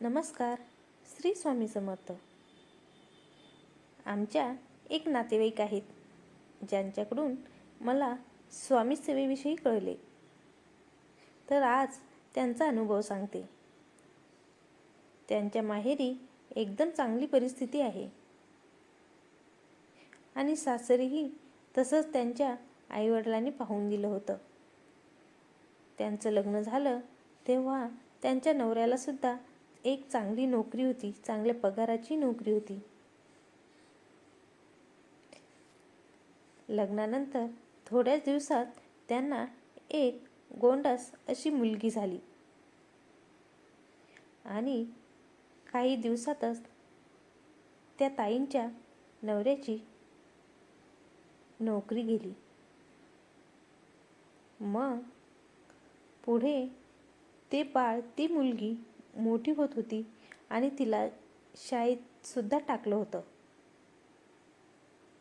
नमस्कार श्री स्वामी समर्थ. आमच्या एक नातेवाईक आहेत ज्यांच्याकडून मला स्वामी सेवेविषयी कळले. तर आज त्यांचा अनुभव सांगते. त्यांच्या माहेरी एकदम चांगली परिस्थिती आहे. आणि सासरीही तसंच त्यांच्या आईवडिलांनी पाहून दिलं होतं. त्यांचं लग्न झालं तेव्हा त्यांच्या नवऱ्याला सुद्धा एक चांगली नोकरी होती चांगल्या पगाराची नोकरी होती. लग्नानंतर थोड्याच दिवसात त्यांना एक गोंडस अशी मुलगी झाली. आणि काही दिवसातच त्या ताईंच्या नवऱ्याची नोकरी गेली. मग पुढे ते बाळ ती मुलगी मोठी होत होती आणि तिला शाळेत सुद्धा टाकलं होतं.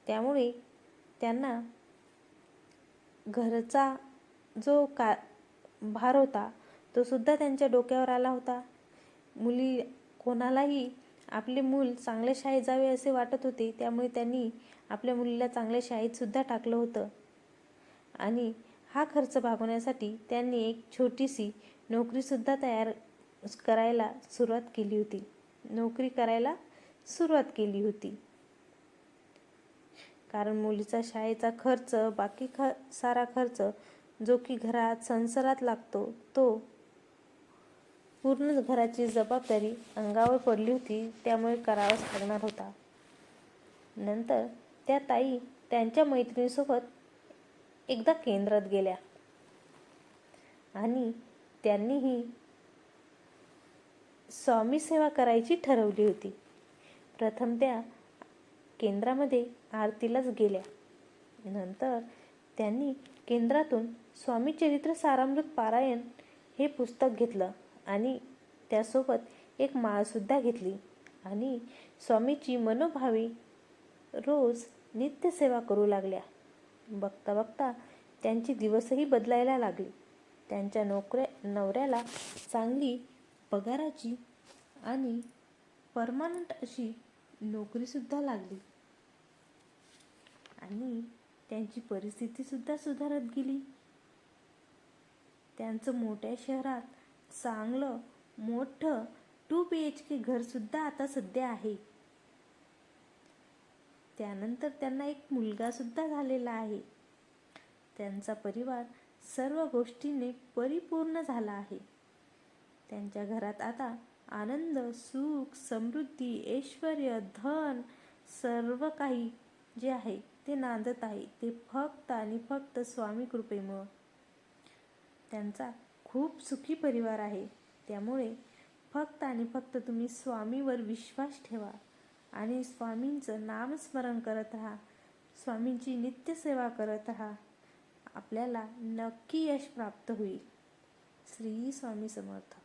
त्यामुळे त्यांना घरचा जो का भार होता तो सुद्धा त्यांच्या डोक्यावर आला होता. मुली कोणालाही आपले मूल चांगल्या शाळेत जावे असे वाटत होते त्यामुळे त्यांनी आपल्या मुलीला चांगल्या शाळेत सुद्धा टाकलं होतं. आणि हा खर्च भागवण्यासाठी त्यांनी एक छोटीशी नोकरीसुद्धा तयार करायला सुरुवात केली होती. नोकरी करायला सुरुवात केली होती. कारण मुलीचा शाळेचा खर्च बाकी ख सारा खर्च जो की घरात संसारात लागतो तो पूर्ण घराची जबाबदारी अंगावर पडली होती त्यामुळे करावाच लागणार होता. नंतर त्या ताई त्यांच्या मैत्रिणीसोबत एकदा केंद्रात गेल्या आणि त्यांनीही स्वामी सेवा करायची ठरवली होती. प्रथम त्या केंद्रामध्ये आरतीलाच गेल्या. नंतर त्यांनी केंद्रातून स्वामी चरित्र सारामृत पारायण हे पुस्तक घेतलं आणि त्यासोबत एक माळसुद्धा घेतली. आणि स्वामीची मनोभावी रोज नित्यसेवा करू लागल्या. बघता बघता त्यांची दिवसही बदलायला लागली. त्यांच्या नोकऱ्या नवऱ्याला चांगली पगाराची आणि परमनंट अशी नोकरीसुद्धा लागली. आणि त्यांची परिस्थितीसुद्धा सुधारत गेली. त्यांचं मोठ्या शहरात चांगलं मोठं टू बी एच के घरसुद्धा आता सध्या आहे. त्यानंतर त्यांना एक मुलगासुद्धा झालेला आहे. त्यांचा परिवार सर्व गोष्टीने परिपूर्ण झाला आहे. त्यांच्या घरात आता आनंद सुख समृद्धी ऐश्वर धन सर्व काही जे आहे ते नांदत आहे. ते फक्त आणि फक्त स्वामी कृपेमुळं. त्यांचा खूप सुखी परिवार आहे. त्यामुळे फक्त आणि फक्त तुम्ही स्वामीवर विश्वास ठेवा आणि स्वामींचं नामस्मरण करत राहा. स्वामींची नित्यसेवा करत राहा. आपल्याला नक्की यश प्राप्त होईल. श्री स्वामी समर्थ.